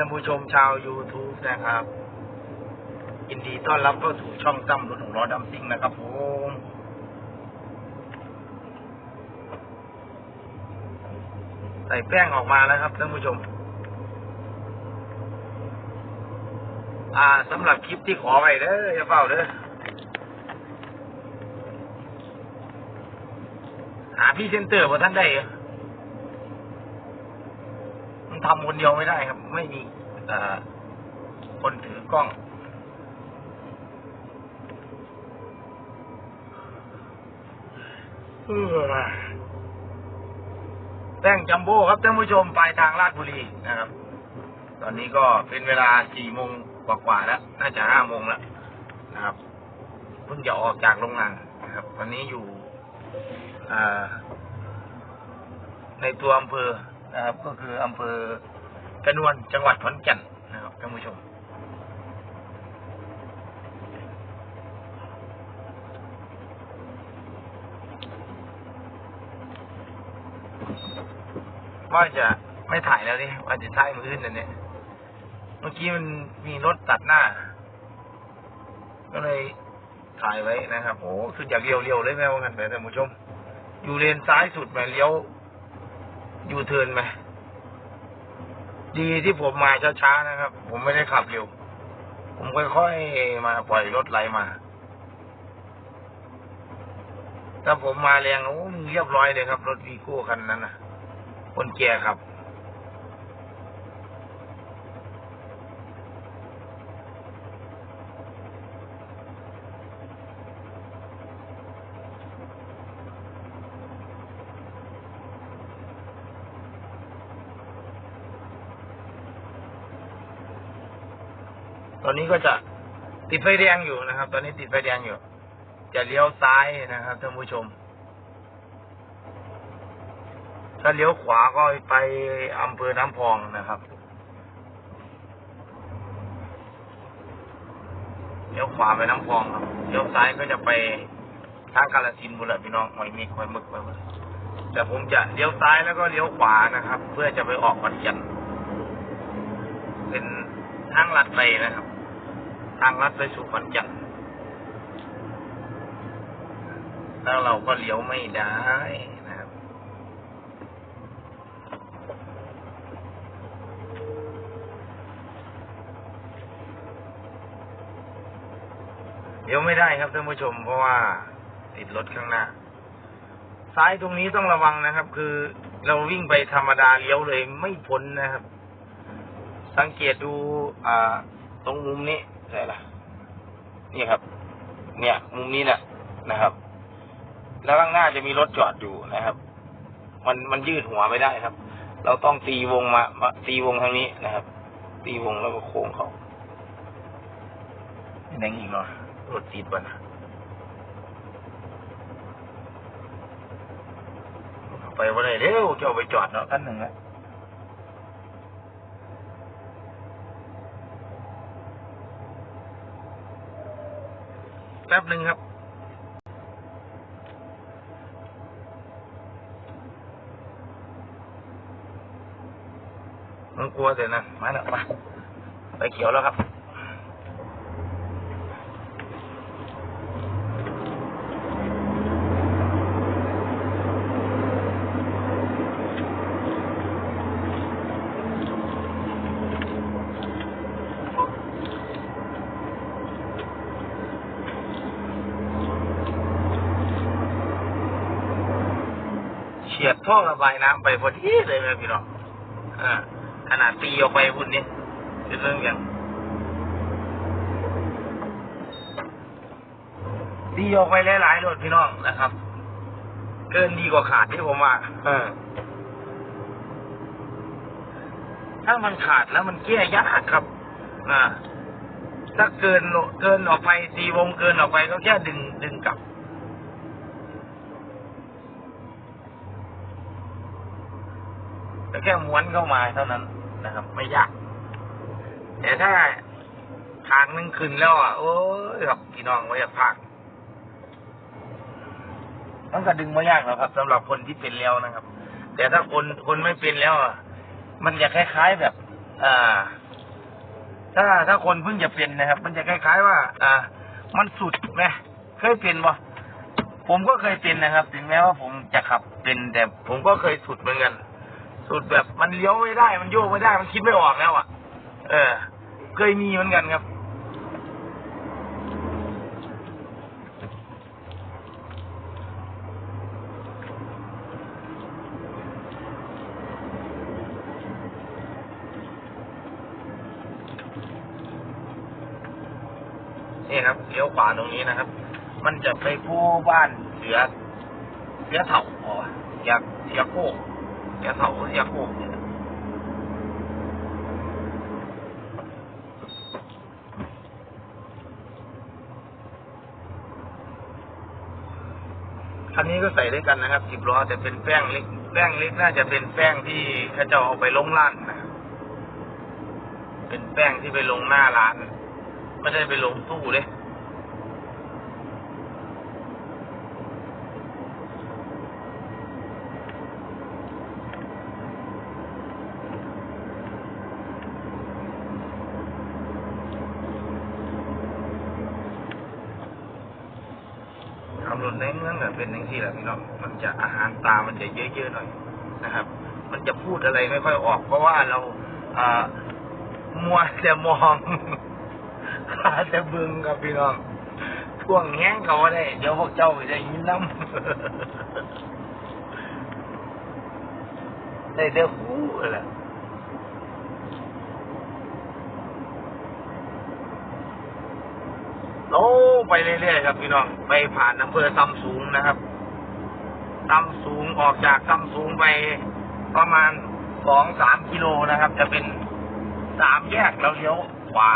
ท่านผู้ชมชาว YouTube นะครับยินดีต้อนรับเข้าสู่ช่องตั้มรถของล้อดำซิ่งนะครับผมใส่แป้งออกมาแล้วครับท่านผู้ชม อ่าสำหรับคลิปที่ขอไว้เด้ออย่าเฝ้าเด้อหาพี่เซนเตอร์ว่าท่านได้เหรอ ทำคนเดียวไม่ได้ครับ ไม่มีคนถือกล้องเออแป้งจัมโบ้ครับท่านผู้ชมปลายทางลาดบุรีนะครับ ตอนนี้ก็เป็นเวลาสี่โมงกว่าๆแล้ว น่าจะห้าโมงแล้วนะครับ เพิ่งจะออกจากโรงงานนะครับ วันนี้อยู่ในตัวอำเภอ นะครับ ก็คืออำเภอกระนวนจังหวัดขอนแก่นนะครับท่านผู้ชม ว่าจะไม่ถ่ายแล้วนี่ว่าจะถ่ายมืออื่นเนี่ย เมื่อกี้มันมีรถตัดหน้า ก็เลยถ่ายไว้นะครับโอ้คืออยากเลี้ยวๆเลยแม่ว่างันไปท่านผู้ชม อยู่เลนซ้ายสุดไปเลี้ยว ยูเทิร์นไหมดีที่ผมมาช้าๆนะครับ ผมไม่ได้ขับเร็ว ผมค่อยๆมาปล่อยรถไหลมา ถ้าผมมาแรงโอ้เรียบร้อยเลยครับ รถวีโก้คันนั้นนะคนแก่ครับ ตอ นี้ก็จะติดไฟแดงอยู่นะครับ ตอนนี้ติดไฟแดงอยู่ จะเลี้ยวซ้ายนะครับท่านผู้ชม ถ้าเลี้ยวขวาก็ไปอำเภอน้ำพองนะครับเลี้ยวขวาไปน้ำพองครับเลี้ยวซ้ายก็จะไปทางกาลสินบุรีพี่น้องหอยมีคอยมึกไปหมดแต่ผมจะเลี้ยวซ้ายแล้วก็เลี้ยวขวานะครับ เพื่อจะไปออกขอนแก่นเป็นทางลัดไปนะครับ ทางลัดไปสู่ขอนแก่นแล้วเราก็เลี้ยวไม่ได้นะครับ เลี้ยวไม่ได้ครับท่านผู้ชมเพราะว่าติดรถข้างหน้า ซ้ายตรงนี้ต้องระวังนะครับ คือเราวิ่งไปธรรมดาเลี้ยวเลยไม่พ้นนะครับ สังเกตดูตรงมุมนี้ ใช่ละนี่ครับ เนี่ย มุมนี้แหละนะครับ แล้วข้างหน้าจะมีรถจอดอยู่นะครับ มันมันยืดหัวไม่ได้ครับ เราต้องตีวงมามาตีวงทางนี้นะครับ ตีวงแล้วก็โค้งเขาแดงอีกเนาะรถติดวะนะไปวันไหนเร็วจะไปจอดเนาะกันหนึ่งละ แป๊บหนึ่งครับมันกลัวเสร็จนะ มาแล้วมาไปเขียวแล้วครับ เฉียด ท่อระบายน้ำไปพอดีเลยนะพี่น้องอ่าขนาดตีออกไปพุ่นนี่เป็นเรื่องอย่างตีออกไปหลายๆรถพี่น้องนะครับ เกินดีกว่าขาดที่ผมว่าเออถ้ามันขาดแล้วมันแก้ยยากครับนะถ้าเกินเกินออกไปตีวงเกินออกไปก็แค่ดึงดึงกลับ แค่ม้วนเข้ามาเท่านั้นนะครับ ไม่ยาก แต่ถ้าทางนึงขึ้นแล้วอะโอ้ยครับพี่น้องไว้อยากพักมันก็ดึงไม่ยากหรอกครับสำหรับคนที่เป็นแล้วนะครับ แต่ถ้าคนคนไม่เป็นแล้วอะมันจะคล้ายๆแบบ อ่า ถ้าถ้าคนเพิ่งจะเป็นนะครับ มันจะคล้ายๆว่า อ่า มันสุดไหมเคยเป็นปะผมก็เคยเป็นนะครับ ถึงแม้ว่าผมจะขับเป็นแต่ผมก็เคยสุดเหมือนกัน สุดแบบมันเลี้ยวไม่ได้ มันโยกไม่ได้ มันคิดไม่ออกแล้วอะ เออ เคยมีเหมือนกันครับ นี่ครับเลี้ยวขวาตรงนี้นะครับ มันจะไปผู้บ้านเสือเสือเถาอ๋อเสือเสือโคก เสือเถาเสือโคกเนี่ยคันนี้ก็ใส่ด้วยกันนะครับสิบล้อแต่เป็นแป้งเล็ก แป้งเล็กน่าจะเป็นแป้งที่เขาจะเอาไปลงร้านนะเป็นแป้งที่ไปลงหน้าร้าน ไม่ได้ไปลงตู้เลย ขับรถใน เป็นอย่างที่แหละพี่น้องมันจะอาหารตามันจะเยอะๆหน่อยนะครับ มันจะพูดอะไรไม่ค่อยออก เพราะว่าเราอ่ามัวแต่มองขาแต่บึงครับพี่น้องท่วงแห้งเขาได้ เดี๋ยวพวกเจ้าจะยินน้ำได้เด้อหูแหละ โอ้ไปเรื่อยๆครับพี่น้องไปผ่านอำเภอซัมสูงนะครับซัมสูงออกจากซัมสูงไปประมาณสองสามกิโลนะครับ จะเป็นสามแยกแล้วเลี้ยวขวา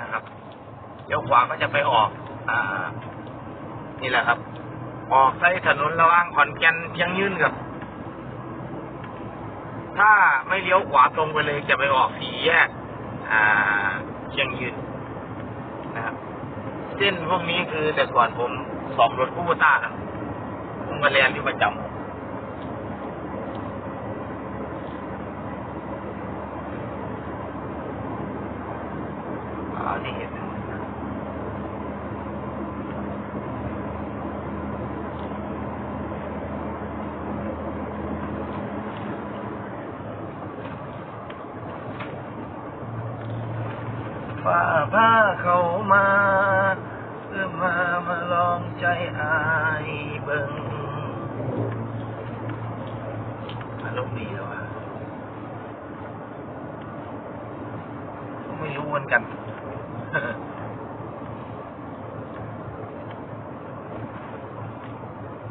นะครับเลี้ยวขวาก็จะไปออก อ่า นี่แหละครับ ออกใช้ถนนระหว่างขอนแก่นเชียงยืนครับ ถ้าไม่เลี้ยวขวาตรงไปเลยจะไปออกสี่แยก อ่า เชียงยืน เส้นพวกนี้คือแต่ก่อนผมสอบรถคูโบต้าครับผมก็เรียนที่ประจำอ่านี่เห็นฟ้าผ้าเข้ามา เพื่อมามาลองใจอายเบิ่ง อาราดีแล้วอะไม่รู้เหมือนกัน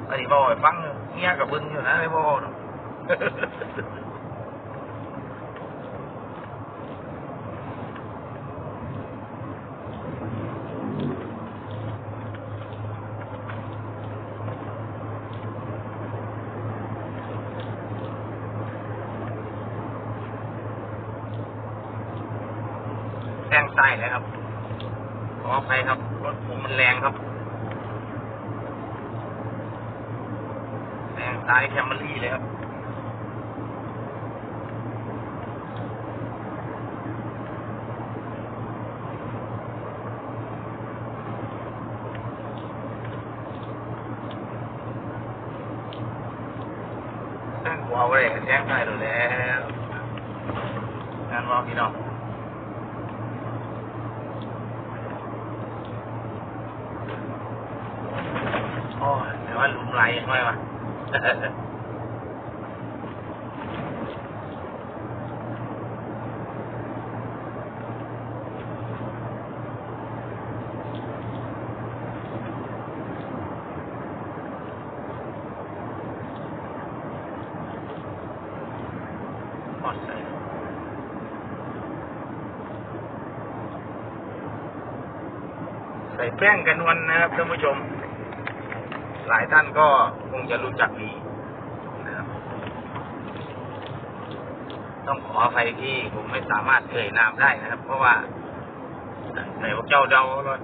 อันนี้บอกฟังเงี้ยกับบึงอยู่นะไม่บอก หรอกแซงซ้เลยครับ ขออภัยครับ รถผมมันแรงครับแซงซ้ายแคมเบรี่เลยครับแซงขวาเลยแซงซ้เลยแล้วงานว่าพี่น้อง โอ้ยแต่ ว่มไหลยังไงวะหมดเลยใส่แป้งกันวันนะครับท่านผู้ชม หลายท่านก็คงจะรู้จักดีนะครับ ต้องขออภัยที่ผมไม่สามารถเอ่ยนามได้นะครับ เพราะว่าในพวกเจ้าเดาเลย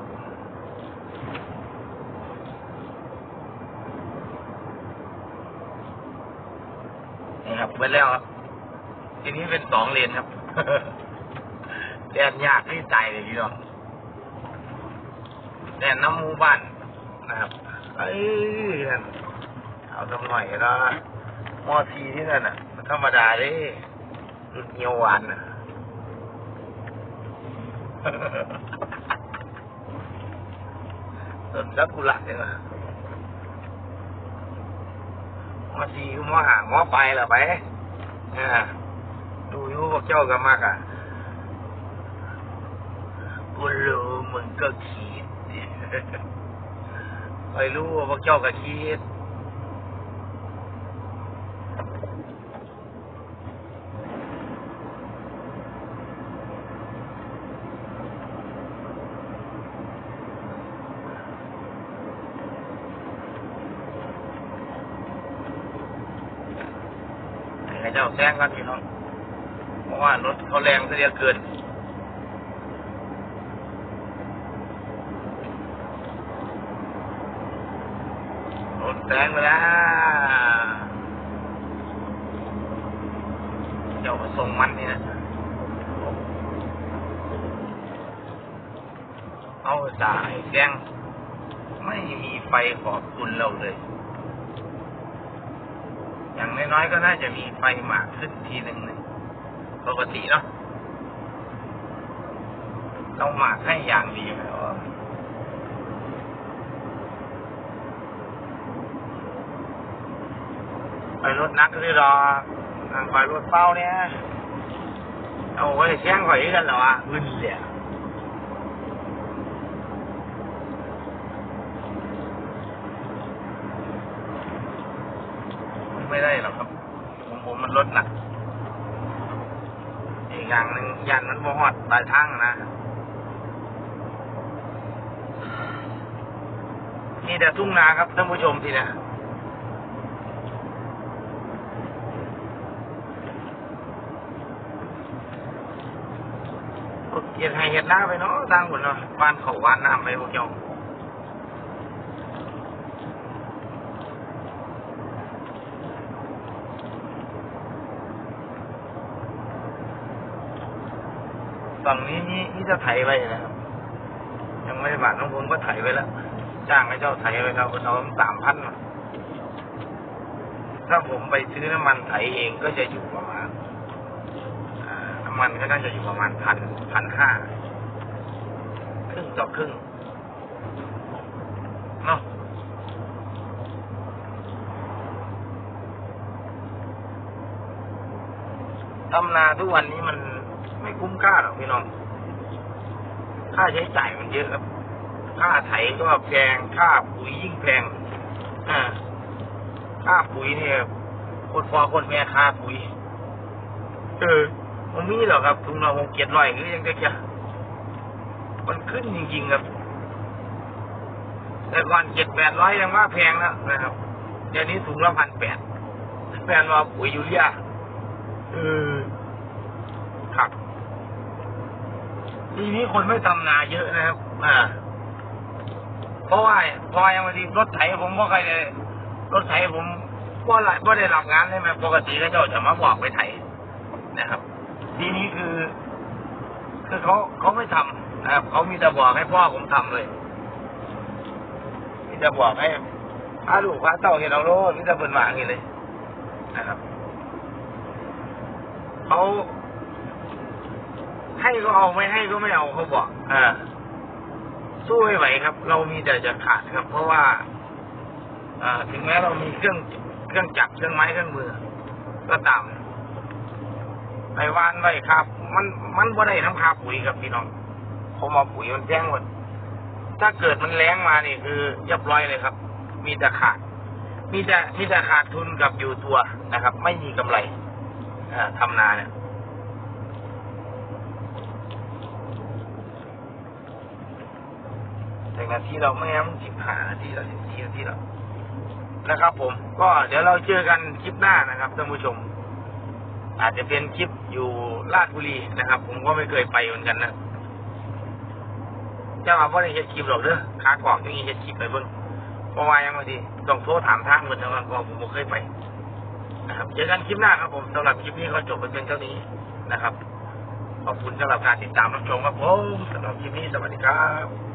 นี่นี่ครับเบิดแล้วครับ ทีนี้เป็นสองเลนครับแดนยากที่ใจเลยพี่น้องแดนน้ำมูบ้านนะครับ เอ้ยนั่นเอาสักหน่อยก็มอทีที่นั่นอะ มันธรรมดาเด้รุ่นเหี่ยวหวานอะต้นสักุระเนี่ยมอทีมอห่างมอไปละไปอ่าดูยูพวกเจ้าก็มากอะกูรู้มึงก็คิด ไม่รู้ว่าพวกเจ้าก็คิดให้เจ้าแซงกันพี่น้อง เพราะว่ารถเขาแรงเสียเกิน แซงไปแล้วเจ้าก็ส่งมันนี่นะ เอาสายแซงไม่มีไฟขอบคุณเราเลย อย่างน้อยๆก็น่าจะมีไฟหมากขึ้นทีหนึ่งนะปกติเนาะต้องหมากให้อย่างดีแล้ว ไปรถนักหรือรอทางไปรถเป้าเนี่ยเอาไว้แช่งข่อยกันเหรอวะขึ้นเลยไม่ได้หรอกครับผมผมมันลดหนักอีกอย่างหนึ่งยันมันบ่ฮอดปลายทางนะนี่แต่ทุ่งนาครับท่านผู้ชมทีเนี่ย เห็ดให้เห็ดหน้าไปเนาะทางหมดเนาะบ้านเขาวานน้ำไปพวกเจ้าฝั่งนี้นี่นี่จะไถไว้นะครับ ยังไประมาณก็น่าจะอยู่ประมาณพันพันห้าครึ่งต่อครึ่งเนาะทำนาทุกวันนี้มันไม่คุ้มค่าหรอกพี่น้อง ค่าใช้จ่ายมันเยอะครับ ค่าไถก็แพง ค่าปุ๋ยยิ่งแพง อ่า ค่าปุ๋ยเนี่ย คนพอคนแม่ค่าปุ๋ย เออ มันมีเหรอครับทุงเราหกเจ็ดร้อยหรือยังไงจะมันขึ้นจริงๆครับ แต่ก่อนเจ็ดแปดร้อยยังว่าแพงแล้วนะครับเดี๋ยวนี้ถุงละพันแปดแฟนว่าปุ๋ยยูเรียเออครับทีนี้คนไม่ทำนาเยอะนะครับ อ่า เพราะว่าพราะว่ายังบางทีรถไถผมก็ใครเลยรถไถผมก็หลายก็ได้รับงานใช่ไหมปกติก็จะจะมาบอกไปไถนะครับ ทีนี้คือ คือเขาเขาไม่ทำนะครับเขามีแต่บอกให้พ่อผมทำเลย มีแต่บอกให้พาลูกพาเต้าเห็นเอาโลดมีแต่เปิดหมาอย่างนี้เลยนะครับเขาให้ก็เอาไม่ให้ก็ไม่เอาเขาบอกอ่าสู้ไม่ไหวครับ เรามีแต่จะขาดครับ เพราะว่าอ่าถึงแม้เรามีเครื่องเครื่องจักรเครื่องไม้เครื่องมือ ก็ตาม ไปวานไว้ครับ มันมันบ่ได้น้ำคาปุ๋ยครับพี่น้อง ผมเอาปุ๋ยมันแจ้งหมดถ้าเกิดมันแรงมานี่คือเรียบร้อยเลยครับ มีแต่ขาด มีแต่มีแต่ขาดทุนกับอยู่ตัวนะครับ ไม่มีกำไรอ่าทำนาเนี่ยแต่นาทีเราไม่งั้นมันสิบห้านาทีเราสิบสี่นาทีแล้วนะครับผม ก็เดี๋ยวเราเจอกันคลิปหน้านะครับท่านผู้ชม อาจจะเป็นคลิปอยู่ลาดบุรีนะครับ ผมก็ไม่เคยไปเหมือนกันนะจะมาว่าในเฮ็ดคลิปหรอกเด้อขากรอกอย่างนี้เฮ็ดคลิปไปเบิ่งเพราะว่ายังไงดีต้องโทรถามทางเหมือนกันเพราะผมไม่เคยไป นะครับเจอกันคลิปหน้าครับผมสำหรับคลิปนี้ก็จบไปเป็นเท่านี้นะครับขอบคุณสำหรับการติดตามรับชมครับผมสำหรับคลิปนี้สวัสดีครับ